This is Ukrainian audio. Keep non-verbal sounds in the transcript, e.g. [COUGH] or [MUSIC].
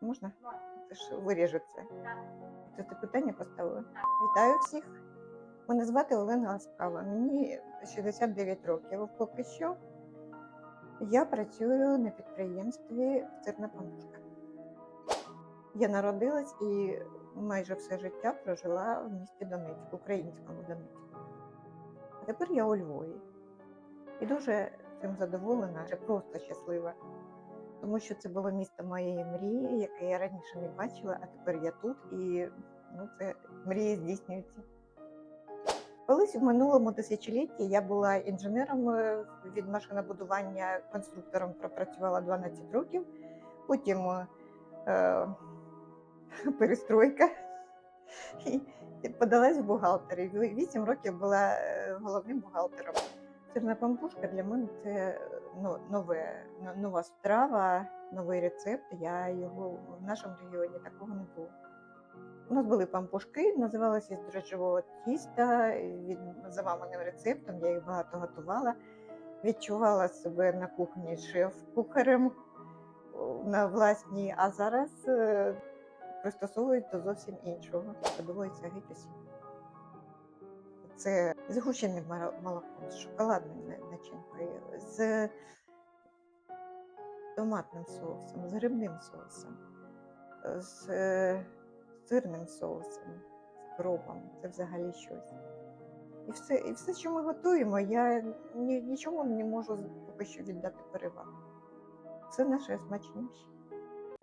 Можна? Це ж це. Ти питання поставила? Вітаю всіх. Мене звати Олена Ласкава. Мені 69 років. Поки що я працюю на підприємстві Цирна Пампушка. Я народилась і майже все життя прожила в місті Донецьку, українському Донецьку. А тепер я у Львові. І дуже цим задоволена, вже просто щаслива. Тому що це було місто моєї мрії, яке я раніше не бачила, а тепер я тут і ну, це мрії здійснюються. Колись в минулому тисячолітті я була інженером е, від машинобудування, конструктором пропрацювала 12 років, потім е, [LAUGHS] перестройка і, подалась в бухгалтери. Вісім років була е, головним бухгалтером. Сирна пампушка для мене це ну, нове, нова страва, новий рецепт. Я його в нашому регіоні такого не було. У нас були пампушки, називалися з дрожжевого тіста від, за маминим рецептом. Я їх багато готувала. Відчувала себе на кухні шеф-кухарем на власній, а зараз е, пристосовуюсь до зовсім іншого. Подобається геть усім. Це згущене мара- молоко з шоколадною начинкою, з томатним соусом, з грибним соусом, з сирним соусом, з кропом. Це взагалі щось. І все, і все, що ми готуємо, я ні, нічому не можу поки що віддати перевагу. Це наше смачніше.